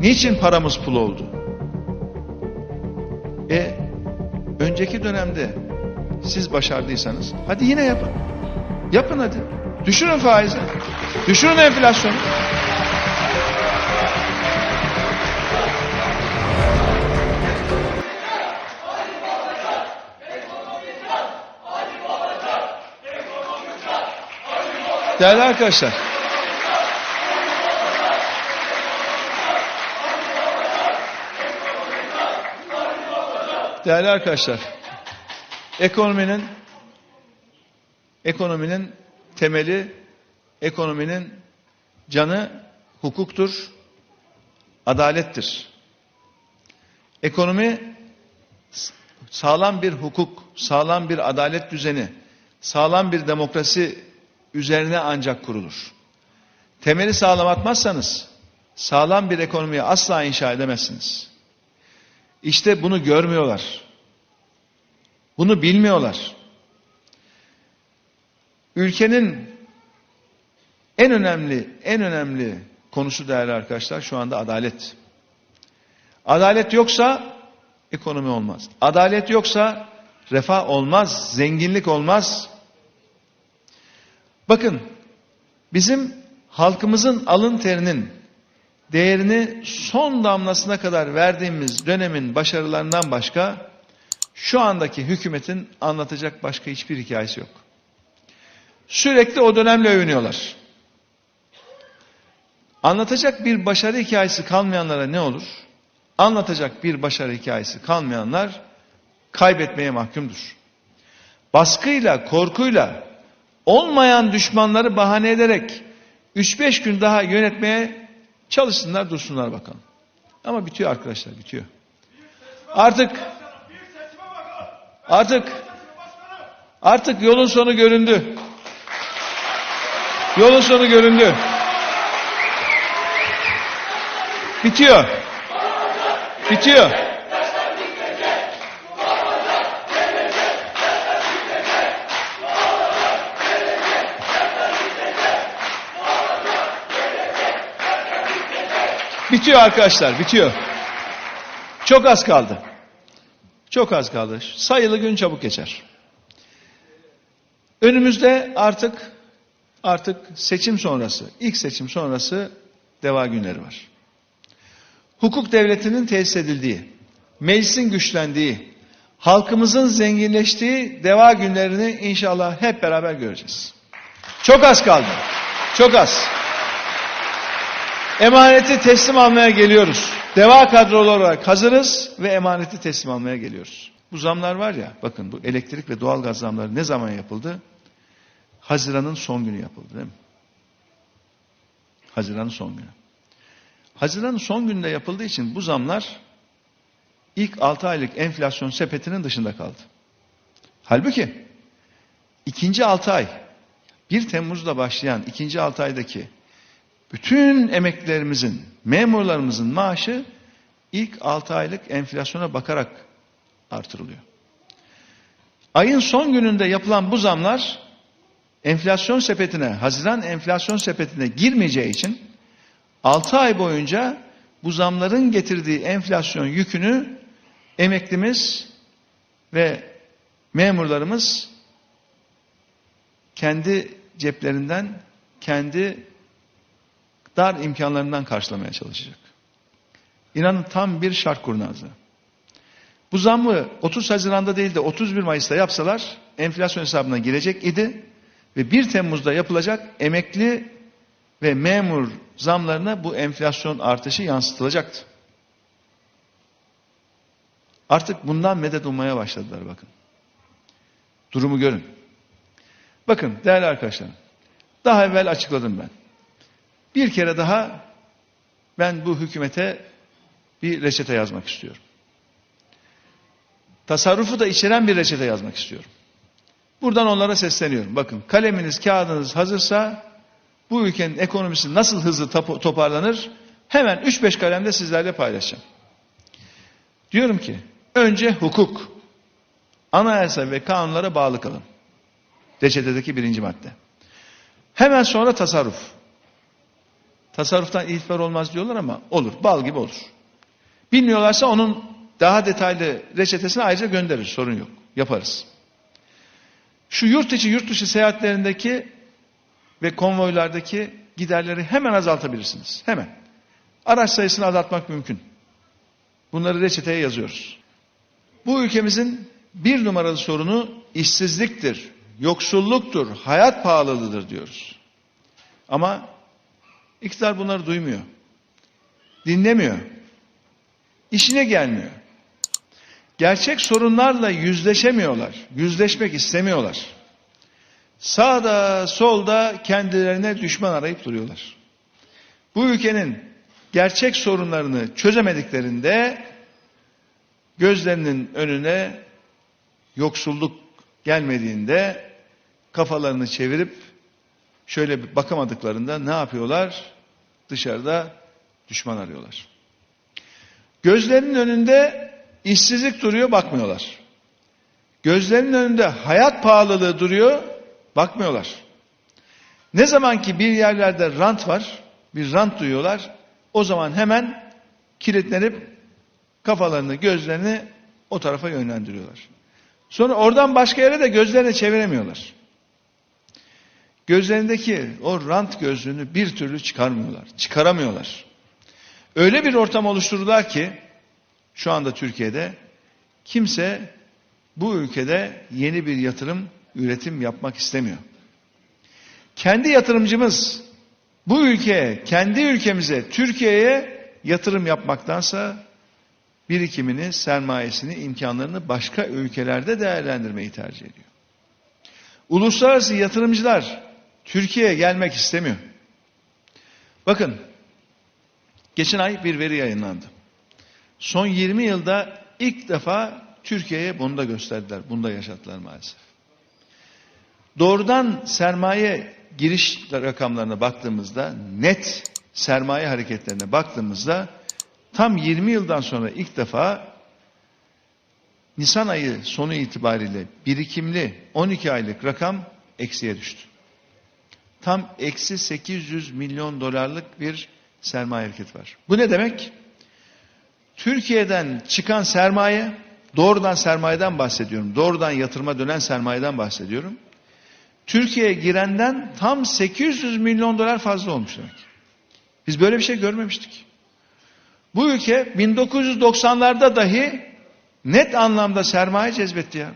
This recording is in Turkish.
Niçin paramız pul oldu? E önceki dönemde siz başardıysanız hadi yine yapın. Yapın hadi. Düşürün faizi. Düşürün enflasyonu. Değerli arkadaşlar. Değerli arkadaşlar. Ekonominin ekonominin temeli, ekonominin canı hukuktur, adalettir. Ekonomi sağlam bir hukuk, sağlam bir adalet düzeni, sağlam bir demokrasi üzerine ancak kurulur. Temeli sağlam atmazsanız sağlam bir ekonomiyi asla inşa edemezsiniz. İşte bunu görmüyorlar. Bunu bilmiyorlar. Ülkenin en önemli, en önemli konusu değerli arkadaşlar şu anda adalet. Adalet yoksa ekonomi olmaz. Adalet yoksa refah olmaz, zenginlik olmaz. Bakın bizim halkımızın alın terinin değerini son damlasına kadar verdiğimiz dönemin başarılarından başka şu andaki hükümetin anlatacak başka hiçbir hikayesi yok. Sürekli o dönemle övünüyorlar. Anlatacak bir başarı hikayesi kalmayanlara ne olur? Anlatacak bir başarı hikayesi kalmayanlar kaybetmeye mahkumdur. Baskıyla, korkuyla olmayan düşmanları bahane ederek 3-5 gün daha yönetmeye çalışsınlar dursunlar bakalım. Ama bitiyor arkadaşlar bitiyor. Artık artık artık yolun sonu göründü. Yolun sonu göründü. Bitiyor. Bitiyor. Bitiyor arkadaşlar, bitiyor. Çok az kaldı. Çok az kaldı. Sayılı gün çabuk geçer. Önümüzde artık artık seçim sonrası, ilk seçim sonrası deva günleri var. Hukuk devletinin tesis edildiği, meclisin güçlendiği, halkımızın zenginleştiği deva günlerini inşallah hep beraber göreceğiz. Çok az kaldı. Çok az. Emaneti teslim almaya geliyoruz. Deva kadrolu olarak hazırız ve emaneti teslim almaya geliyoruz. Bu zamlar var ya bakın bu elektrik ve doğalgaz zamları ne zaman yapıldı? Haziran'ın son günü yapıldı değil mi? Haziran'ın son günü. Haziran'ın son gününde yapıldığı için bu zamlar ilk 6 aylık enflasyon sepetinin dışında kaldı. Halbuki ikinci 6 ay 1 Temmuz'da başlayan ikinci 6 aydaki bütün emeklilerimizin, memurlarımızın maaşı ilk 6 aylık enflasyona bakarak artırılıyor. Ayın son gününde yapılan bu zamlar enflasyon sepetine, Haziran enflasyon sepetine girmeyeceği için 6 ay boyunca bu zamların getirdiği enflasyon yükünü emeklimiz ve memurlarımız kendi ceplerinden, kendi dar imkanlarından karşılamaya çalışacak. İnanın tam bir şark kurnazı. Bu zammı 30 Haziran'da değil de 31 Mayıs'ta yapsalar enflasyon hesabına girecek idi ve 1 Temmuz'da yapılacak emekli ve memur zamlarına bu enflasyon artışı yansıtılacaktı. Artık bundan medet ummaya başladılar bakın. Durumu görün. Bakın değerli arkadaşlar. Daha evvel açıkladım ben. Bir kere daha ben bu hükümete bir reçete yazmak istiyorum. Tasarrufu da içeren bir reçete yazmak istiyorum. Buradan onlara sesleniyorum. Bakın kaleminiz, kağıdınız hazırsa bu ülkenin ekonomisi nasıl hızlı toparlanır hemen 3-5 kalemde sizlerle paylaşacağım. Diyorum ki önce hukuk, anayasa ve kanunlara bağlı kalın. Reçetedeki birinci madde. Hemen sonra tasarruf. Tasarruftan itibar olmaz diyorlar ama olur. Bal gibi olur. Bilmiyorlarsa onun daha detaylı reçetesini ayrıca göndeririz. Sorun yok. Yaparız. Şu yurt içi yurt dışı seyahatlerindeki ve konvoylardaki giderleri hemen azaltabilirsiniz. Hemen. Araç sayısını azaltmak mümkün. Bunları reçeteye yazıyoruz. Bu ülkemizin bir numaralı sorunu işsizliktir, yoksulluktur, hayat pahalılığıdır diyoruz. Ama iktidar bunları duymuyor. Dinlemiyor. İşine gelmiyor. Gerçek sorunlarla yüzleşemiyorlar. Yüzleşmek istemiyorlar. Sağda solda kendilerine düşman arayıp duruyorlar. Bu ülkenin gerçek sorunlarını çözemediklerinde gözlerinin önüne yoksulluk gelmediğinde kafalarını çevirip şöyle bakamadıklarında ne yapıyorlar? Dışarıda düşman arıyorlar. Gözlerinin önünde işsizlik duruyor bakmıyorlar. Gözlerinin önünde hayat pahalılığı duruyor bakmıyorlar. Ne zaman ki bir yerlerde rant var, bir rant duyuyorlar, o zaman hemen kilitlenip kafalarını, gözlerini o tarafa yönlendiriyorlar. Sonra oradan başka yere de gözlerini çeviremiyorlar. Gözlerindeki o rant gözlüğünü bir türlü çıkarmıyorlar, çıkaramıyorlar. Öyle bir ortam oluşturdular ki şu anda Türkiye'de kimse bu ülkede yeni bir yatırım, üretim yapmak istemiyor. Kendi yatırımcımız bu ülkeye, kendi ülkemize, Türkiye'ye yatırım yapmaktansa birikimini, sermayesini, imkanlarını başka ülkelerde değerlendirmeyi tercih ediyor. Uluslararası yatırımcılar Türkiye'ye gelmek istemiyor. Bakın, geçen ay bir veri yayınlandı. Son 20 yılda ilk defa Türkiye'ye bunu da gösterdiler, bunu da yaşattılar maalesef. Doğrudan sermaye giriş rakamlarına baktığımızda, net sermaye hareketlerine baktığımızda tam 20 yıldan sonra ilk defa Nisan ayı sonu itibariyle birikimli 12 aylık rakam eksiye düştü. Tam eksi 800 milyon dolarlık bir sermaye hareketi var. Bu ne demek? Türkiye'den çıkan sermaye, doğrudan sermayeden bahsediyorum. Doğrudan yatırıma dönen sermayeden bahsediyorum. Türkiye'ye girenden tam 800 milyon dolar fazla olmuş demek. Biz böyle bir şey görmemiştik. Bu ülke 1990'larda dahi net anlamda sermaye cezbetti ya.